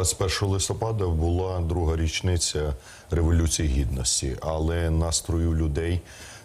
21 листопада була друга річниця Революції Гідності, але настрою людей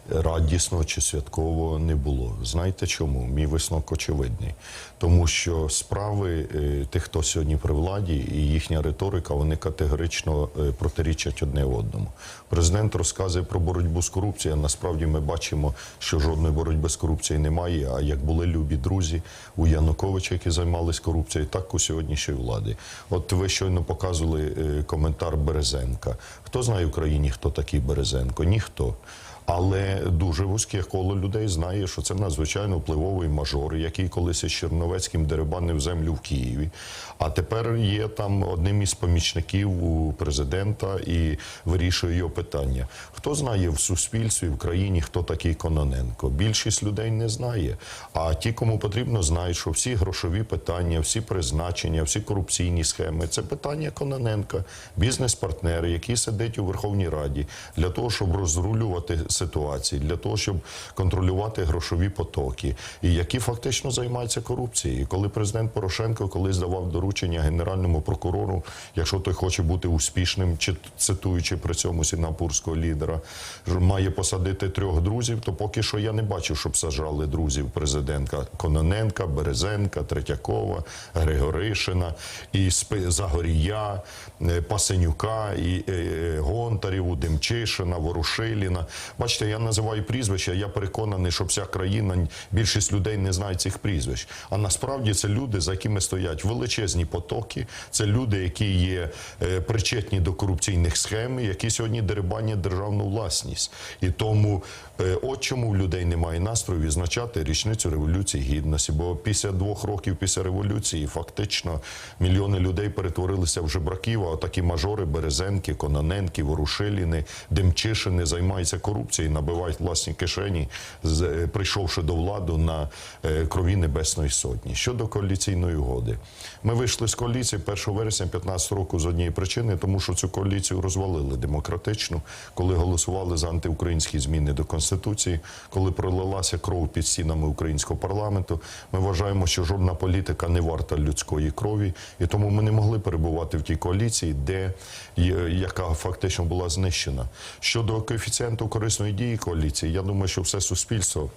радісно чи святково не було. Знаєте чому? Мій висновок очевидний. Тому що справи е, тих, хто сьогодні при владі, і їхня риторика, вони категорично е, протирічать одне одному. Президент розказує про боротьбу з корупцією. а Насправді ми бачимо, що жодної боротьби з корупцією немає. А як були любі друзі у Януковича, які займалися корупцією, так у сьогоднішньої влади. От ви щойно показували е, коментар Березенка. Хто знає в Україні, хто такий Березенко? Ніхто. Але дуже вузьке коло людей знає, що це надзвичайно впливовий мажор, який колись із Черновецьким дерибанив землю в Києві. А тепер є там одним із помічників у президента і вирішує його питання. Хто знає в суспільстві в країні, хто такий Кононенко? Більшість людей не знає. А ті, кому потрібно, знають, що всі грошові питання, всі призначення, всі корупційні схеми це питання Кононенка, бізнес-партнери, який сидить у Верховній Раді для того, щоб розрулювати ситуації, для того, щоб контролювати грошові потоки, і які фактично займаються корупцією. І Коли президент Порошенко колись давав доручення генеральному прокурору, якщо той хоче бути успішним, чи цитуючи при цьому сінгапурського лідера, має посадити трьох друзів, то поки що я не бачив, щоб сажали друзів президента Кононенка, Березенка, Третьякова, Григоришина і Загорія, е, Пасенюка, і е, е, Гонтарєву, Демчишина, Ворушиліна. Бачите, я називаю прізвища. Я переконаний, що вся країна, більшість людей не знає цих прізвищ. А насправді це люди, за якими стоять величезні потоки. Це люди, які є е, причетні до корупційних схем, які сьогодні дерибанять державну власність. І тому е, от чому в людей немає настрою відзначати річницю революції гідності. Бо після двох років після революції фактично мільйони людей перетворилися в жебраків. А такі мажори Березенки, Кононенки, Ворушиліни, Демчишини займаються корупцією, набивають власні кишені, е, прийшовши до влади на е, крові Небесної Сотні. Щодо коаліційної угоди, ми вийшли з коаліції 1 вересня 2015 року з однієї причини, тому що цю коаліцію розвалили демократично, коли голосували за антиукраїнські зміни до конституції, коли пролилася кров під стінами українського парламенту. Ми вважаємо, що жодна політика не варта людської крові, і тому ми не могли перебувати в тій коаліції, де яка фактично була знищена. Щодо коефіцієнту корисної дії коаліції, я думаю, що все суспільство.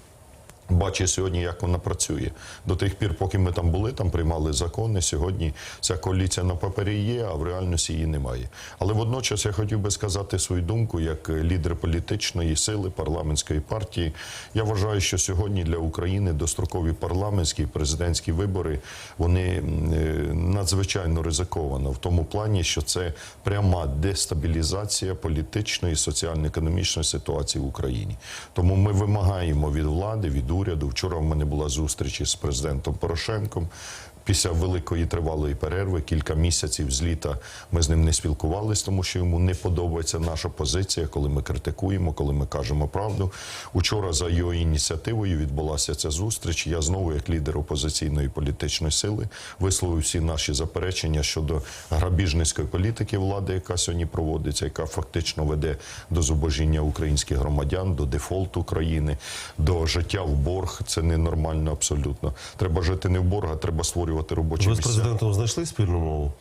Бачить сьогодні, як вона працює до тих пір, поки ми там були, там приймали закони. Сьогодні ця коаліція на папері є, а в реальності її немає. Але водночас я хотів би сказати свою думку як лідер політичної сили парламентської партії. Я вважаю, що сьогодні для України дострокові парламентські і президентські вибори вони е, надзвичайно ризиковано в тому плані, що це пряма дестабілізація політичної, соціально-економічної ситуації в Україні. Тому ми вимагаємо від влади, від уряду. Вчора в мене була зустріч із президентом Порошенком. Після великої тривалої перерви, кілька місяців з літа, ми з ним не спілкувалися, тому що йому не подобається наша позиція, коли ми критикуємо, коли ми кажемо правду. Учора за його ініціативою відбулася ця зустріч. Я знову, як лідер опозиційної політичної сили, висловив всі наші заперечення щодо грабіжницької політики влади, яка сьогодні проводиться, яка фактично веде до зубожіння українських громадян, до дефолту країни, до життя в борг. Це ненормально абсолютно. Треба жити не в борг, а треба створювати робочі Ви з президентом знайшли спільну мову?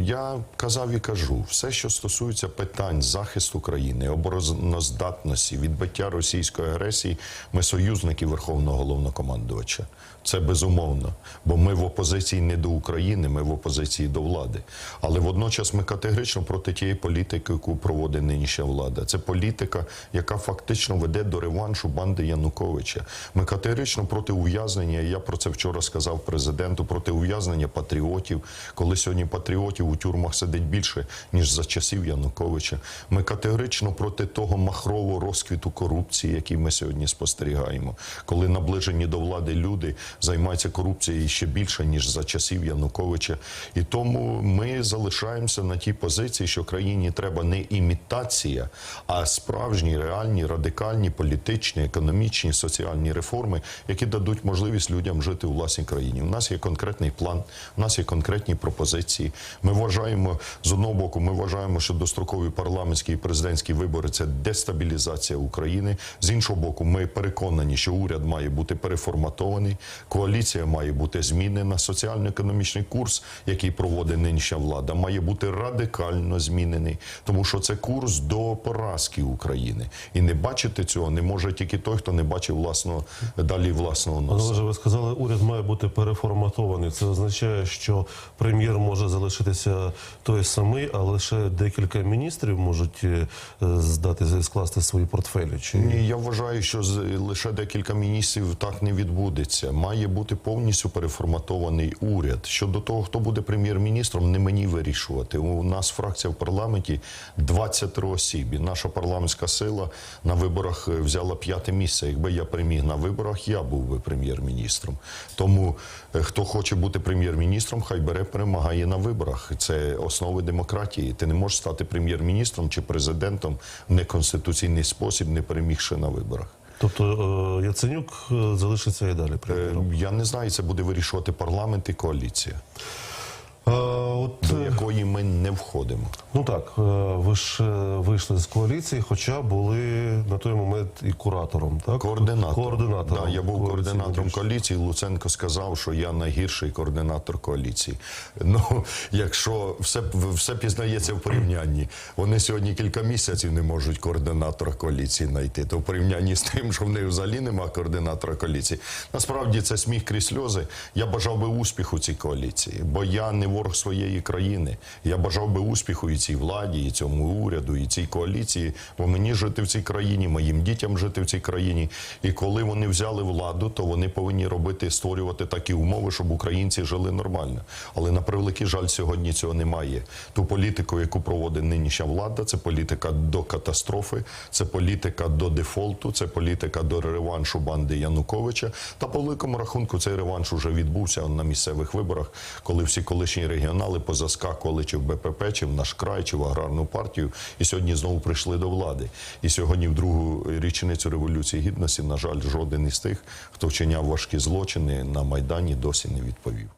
Я казав і кажу, все, що стосується питань захисту країни, обороноздатності, відбиття російської агресії, ми союзники Верховного головнокомандувача. Це безумовно. Бо ми в опозиції не до України, ми в опозиції до влади. Але водночас ми категорично проти тієї політики, яку проводить нинішня влада. Це політика, яка фактично веде до реваншу банди Януковича. Ми категорично проти ув'язнення. Я про це вчора сказав президенту проти ув'язнення патріотів, коли сьогодні патріотів у тюрмах сидить більше ніж за часів Януковича. Ми категорично проти того махрового розквіту корупції, який ми сьогодні спостерігаємо, коли наближені до влади люди займаються корупцією ще більше ніж за часів Януковича. І тому ми залишаємося на тій позиції, що країні треба не імітація, а справжні, реальні, радикальні, політичні, економічні, соціальні реформи, які дадуть можливість людям жити у власній країні. У нас є конкретний план, у нас є конкретні пропозиції. Пропозиції. Ми вважаємо з одного боку, ми вважаємо, що дострокові парламентські і президентські вибори це дестабілізація України. З іншого боку, ми переконані, що уряд має бути переформатований, коаліція має бути змінена, соціально-економічний курс, який проводить нинішня влада, має бути радикально змінений, тому що це курс до поразки України. І не бачити цього не може тільки той, хто не бачив власного далі власного носа. Але ви сказали, уряд має бути переформатований. Це означає, що прем'єр може залишитися той самий, а лише декілька міністрів можуть е, здати скласти свої портфелі. Чи Ні, я вважаю, що лише декілька міністрів так не відбудеться. Має бути повністю переформатований уряд. Щодо того, хто буде прем'єр-міністром, не мені вирішувати. У нас фракція в парламенті 23 осіб. Наша парламентська сила на виборах е, взяла п'яте місце. Якби я переміг на виборах, я був би прем'єр-міністром. Тому е, хто хоче бути прем'єр-міністром, хай бере перемагає на виборах. Це основи демократії. Ти не можеш стати прем'єр-міністром чи президентом в неконституційний спосіб, не перемігши на виборах. тобто е, Яценюк е, залишиться і далі прем'єром? Я не знаю, це буде вирішувати парламент і коаліція, От до е, якої ми не входимо. Ну так, е, ви ж е, вийшли з коаліції, хоча були на той момент і куратором, так? Координатор. Координатором. Да, я був коаліції координатором коаліції. Луценко сказав, що я найгірший координатор коаліції. Ну, якщо все, все пізнається в порівнянні, вони сьогодні кілька місяців не можуть координатора коаліції знайти. То в порівнянні з тим, що в них взагалі немає координатора коаліції. Насправді це сміх крізь сльози. Я бажав би успіху цій коаліції, бо я не ворог своєї країни. Я бажав би успіху і цій владі, і цьому уряду, і цій коаліції. Бо мені жити в цій країні, моїм дітям жити в цій країні. І коли вони взяли владу, то вони повинні робити, створювати такі умови, щоб українці жили нормально. Але на превеликий жаль, сьогодні цього немає. Ту політику, яку проводить нинішня влада, це політика до катастрофи, це політика до дефолту, це політика до реваншу банди Януковича. Та по великому рахунку цей реванш уже відбувся на місцевих виборах, коли всі колишні регіонали позаскакували чи в БПП, чи в наш край, чи в аграрну партію, і сьогодні знову прийшли до влади. І сьогодні, в другу річницю революції гідності, на жаль, жоден із тих, хто вчиняв важкі злочини на майдані, досі не відповів.